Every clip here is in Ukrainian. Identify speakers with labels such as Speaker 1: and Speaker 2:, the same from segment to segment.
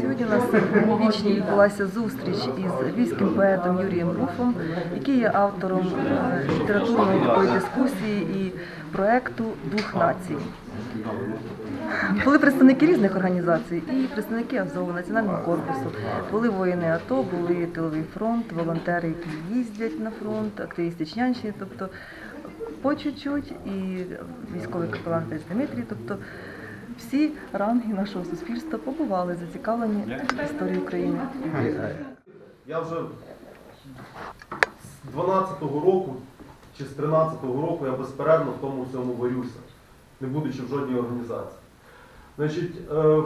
Speaker 1: Сьогодні у нас в Вічні відбулася зустріч із львівським поетом Юрієм Руфом, який є автором е, літературної такої дискусії і проекту Дух нації. Були представники різних організацій і представники Азову, Національного корпусу, були воїни АТО, були тиловий фронт, волонтери, які їздять на фронт, активісти Чнянщини, тобто по чуть-чуть, і військовий капелан Дмитрій, тобто всі ранги нашого суспільства побували зацікавлені в історії України.
Speaker 2: Я вже з 12-го року чи з 13-го року я безперервно в тому всьому варюся, не будучи в жодній організації. Значить, е,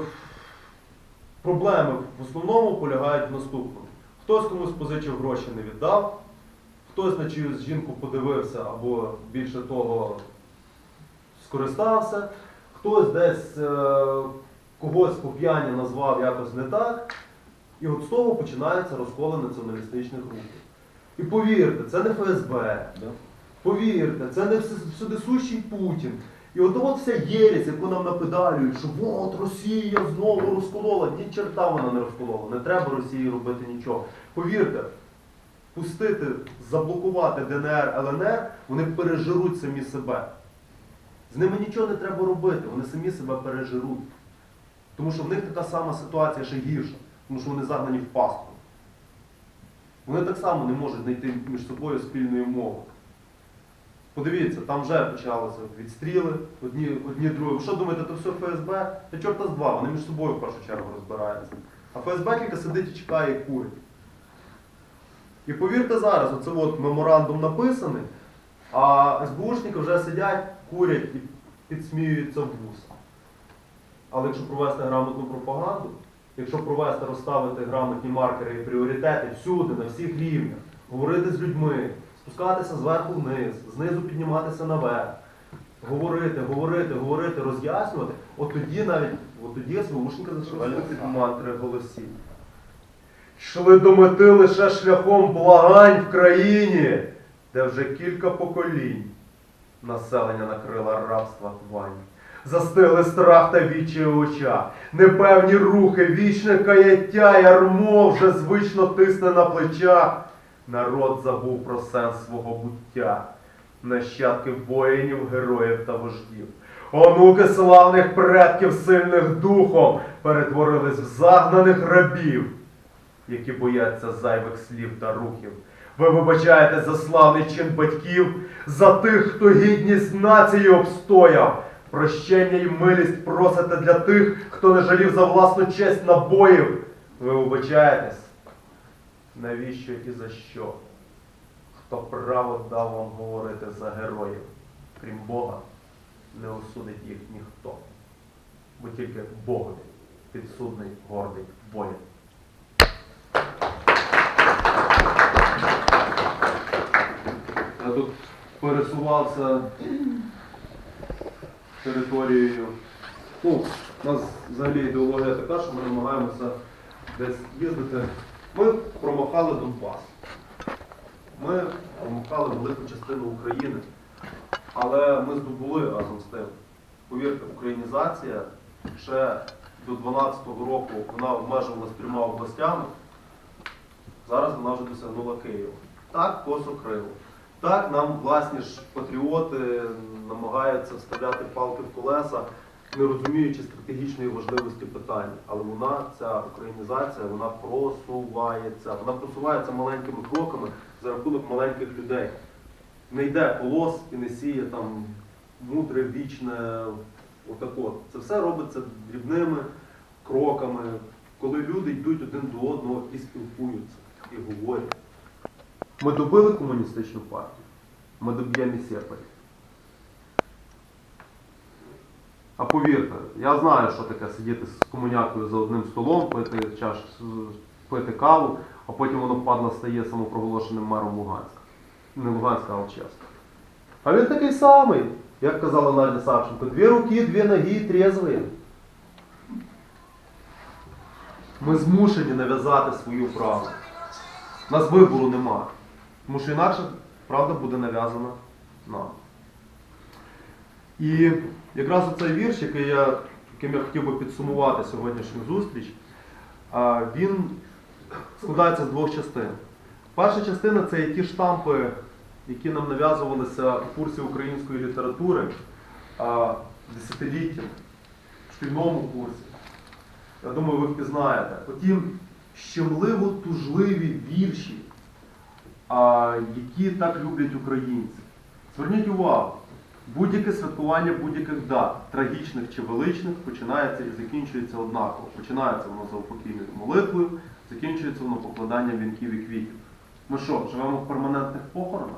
Speaker 2: проблеми в основному полягають в наступному. Хтось комусь позичив гроші не віддав, хтось на чиюсь жінку подивився або більше того скористався, хтось десь е, когось по п'яні назвав якось не так. І от з того починаються розколи націоналістичних рухів. І повірте, це не ФСБ. Повірте, це не всю- всюдисущий Путін. І от от вся єресь, яку нам напедалюють, що от Росія знову розколола. Ні черта вона не розколола. Не треба Росії робити нічого. Повірте, пустити, заблокувати ДНР, ЛНР, вони пережируть самі себе. З ними нічого не треба робити, вони самі себе пережируть. Тому що в них така сама ситуація ще гірша, тому що вони загнані в пастку. Вони так само не можуть знайти між собою спільної мови. Подивіться, там вже почалися відстріли, одні, одні другі. Ви що думаєте, то все ФСБ? Та чорта з два, вони між собою в першу чергу розбираються. А ФСБ тільки сидить і чекає і курить. І повірте зараз, оце от меморандум написаний, а СБУшники вже сидять, курять і підсміюються в вуса. Але якщо провести грамотну пропаганду, якщо провести, розставити грамотні маркери і пріоритети всюди, на всіх рівнях, говорити з людьми, спускатися зверху вниз, знизу підніматися наверх, говорити, говорити, говорити, роз'яснювати, от тоді навіть, от тоді СВУшники зачали під мантри голосів. Йшли до мети лише шляхом благань в країні, де вже кілька поколінь населення накрила рабства твані. Застигли страх та вічі у очах, непевні рухи, вічне каяття, ярмо вже звично тисне на плечах. Народ забув про сенс свого буття, нащадки воїнів, героїв та вождів. Онуки славних предків, сильних духом, перетворились в загнаних рабів, які бояться зайвих слів та рухів. Ви вибачаєте за славний чин батьків, за тих, хто гідність нації обстояв. Прощення й милість просите для тих, хто не жалів за власну честь набоїв. Ви вибачаєтесь. Навіщо і за що? Хто право дав вам говорити за героїв? Крім Бога, не осудить їх ніхто. Бо тільки Богові підсудний гордий воїн. Я тут пересувався територією. Ну, у нас взагалі ідеологія така, що ми намагаємося десь їздити. Ми промахали Донбас. Ми промахали велику частину України. Але ми здобули разом з тим. Повірте, українізація ще до 12-го року вона обмежувалась трьома областями. Зараз вона вже досягнула Києва. Так, косо крило. Так, нам власні ж патріоти намагаються вставляти палки в колеса, не розуміючи стратегічної важливості питання. Але вона, ця українізація, вона просувається. Вона просувається маленькими кроками за рахунок маленьких людей. Не йде колос і не сіє там мудре, вічне, отако. Це все робиться дрібними кроками, коли люди йдуть один до одного і спілкуються, і говорять. Ми добили комуністичну партію, ми доб'ємо і Сєпарі. А повірте, я знаю, що таке сидіти з комунякою за одним столом, пити чаш, пити каву, а потім воно падла стає самопроголошеним мером Луганська. Не Луганська, а Алчевська. А він такий самий, як казала Надя Савченко, дві руки, дві ноги, трезвий. Ми змушені нав'язати свою правду. У нас вибору нема. Тому що інакше правда буде нав'язана нам. І якраз оцей вірш, який я, яким я хотів би підсумувати сьогоднішню зустріч, Він складається з двох частин. Перша частина це ті штампи, які нам нав'язувалися в курсі української літератури а, десятиліттями, в шкільному курсі. Я думаю, ви впізнаєте. Оті щемливо тужливі вірші, які так люблять українці. Зверніть увагу, будь-яке святкування будь-яких дат, трагічних чи величних, починається і закінчується однаково. Починається воно за упокійною молитвою, закінчується воно покладанням вінків і квітів. Ми що, живемо в перманентних похоронах?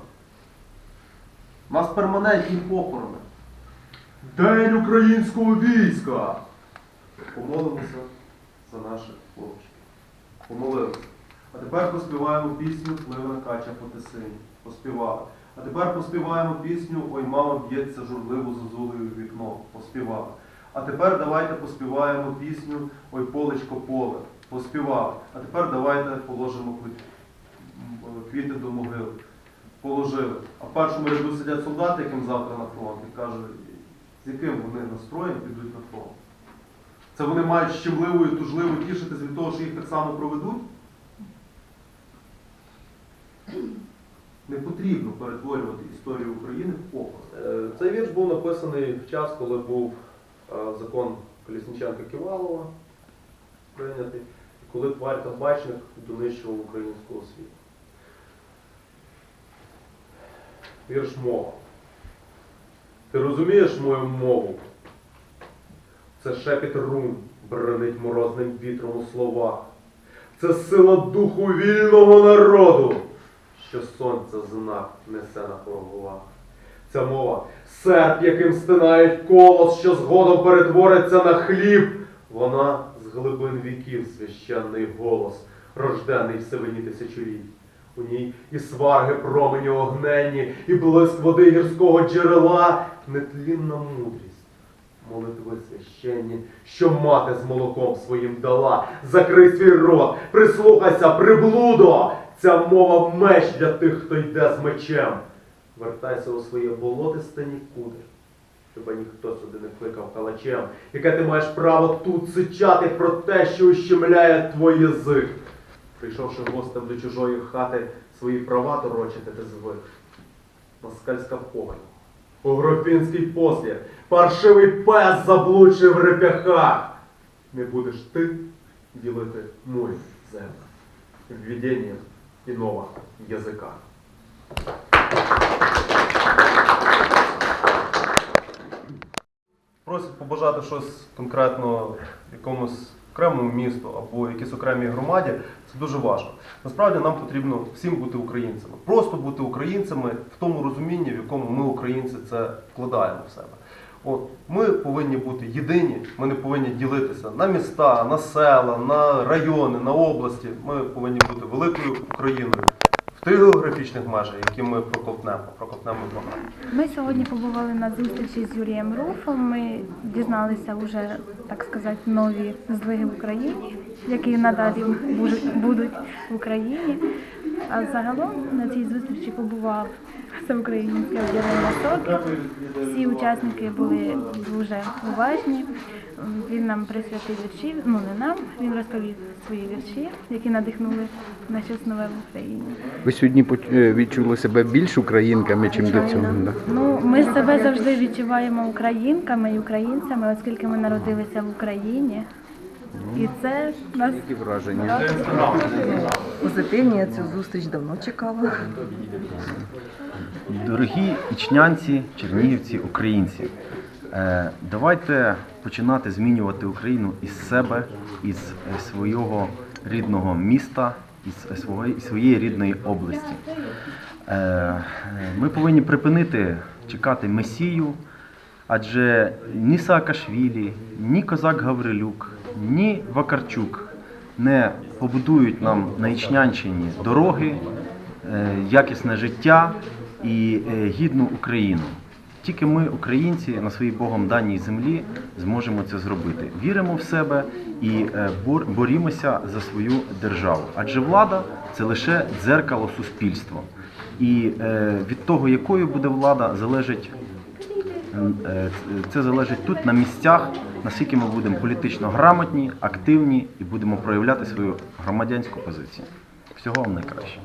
Speaker 2: У нас перманентні похорони. День українського війська! Помолимося за наших хлопчиків. Помолилися. А тепер поспіваємо пісню Пливе кача по тисині. Поспівали. А тепер поспіваємо пісню Ой, мама б'ється журливо зозулею в вікно. Поспівали. А тепер давайте поспіваємо пісню Ой, полечко поле. Поспівали. А тепер давайте положимо квіти до могили. Положили. А в першому ряду сидять солдати, яким завтра на фронт, і кажуть, з яким вони настроєм підуть на фронт. Це вони мають щемливо і тужливо тішитись від того, що їх так само проведуть? Не потрібно перетворювати історію України в похорон. Е, Цей вірш був написаний в час, коли був е, закон Колісніченка-Ківалова прийнятий, коли тварь табачник донищував українську освіту. Вірш мова. Ти розумієш мою мову? Це шепіт рун бронить морозним вітром у словах. Це сила духу вільного народу, що сонце знак несе на головах. Ця мова серп, яким стинають колос, що згодом перетвориться на хліб. Вона з глибин віків священний голос, рождений в сивині тисячоліть. У ній і сварги промені огненні, і блиск води гірського джерела, нетлінна мудрість молитви священні, що мати з молоком своїм дала. Закрий свій рот, прислухайся, приблудо! Ця мова меч для тих, хто йде з мечем. Вертайся у своє болотисте нікуди. Тебе ніхто сюди не кликав калачем, яке ти маєш право тут сичати про те, що ущемляє твій язик. Прийшовши гостем до чужої хати, свої права торочити ти звик. Москальська погань. Погрофінський послід, паршивий пес заблудший в реп'яхах. Не будеш ти ділити мою землю. Введення іного язика. Просять побажати щось конкретно якомусь окремому місту або якійсь окремій громаді, це дуже важко. Насправді нам потрібно всім бути українцями. Просто бути українцями в тому розумінні, в якому ми, українці, це вкладаємо в себе. От, ми повинні бути єдині, ми не повинні ділитися на міста, на села, на райони, на області. Ми повинні бути великою Україною тих географічних межах, які ми проковтнемо, проковтнемо багато.
Speaker 3: Ми сьогодні побували на зустрічі з Юрієм Руфом. Ми дізналися вже, так сказати, нові злиги в Україні, які надалі будуть- в Україні. А загалом на цій зустрічі побував всеукраїнське об'єднання «Сокіл». Всі учасники були дуже уважні. Він нам присвятив вірші, ну не нам, він розповів свої вірші, які надихнули на щось нове в Україні.
Speaker 4: Ви сьогодні е, відчули себе більш українками, чим до цього? Да?
Speaker 3: Ну, ми себе завжди відчуваємо українками і українцями, оскільки ми народилися в Україні. І це нас
Speaker 4: Які враження?
Speaker 1: Позитивні, я цю зустріч давно чекала.
Speaker 5: Дорогі ічнянці, чернігівці, українці, е, давайте починати змінювати Україну із себе, із е, свого рідного міста, із своєї, своєї рідної області. Е, е, Ми повинні припинити чекати Месію, адже ні Саакашвілі, ні Козак Гаврилюк, ні Вакарчук не побудують нам на Ічнянщині дороги, е, якісне життя і е, гідну Україну. Тільки ми, українці, на своїй Богом даній землі зможемо це зробити. Віримо в себе і е, бор- борімося за свою державу. Адже влада це лише дзеркало суспільства. І е, від того, якою буде влада, залежить Це залежить тут на місцях наскільки ми будемо політично грамотні, активні і будемо проявляти свою громадянську позицію. Всього вам найкраще.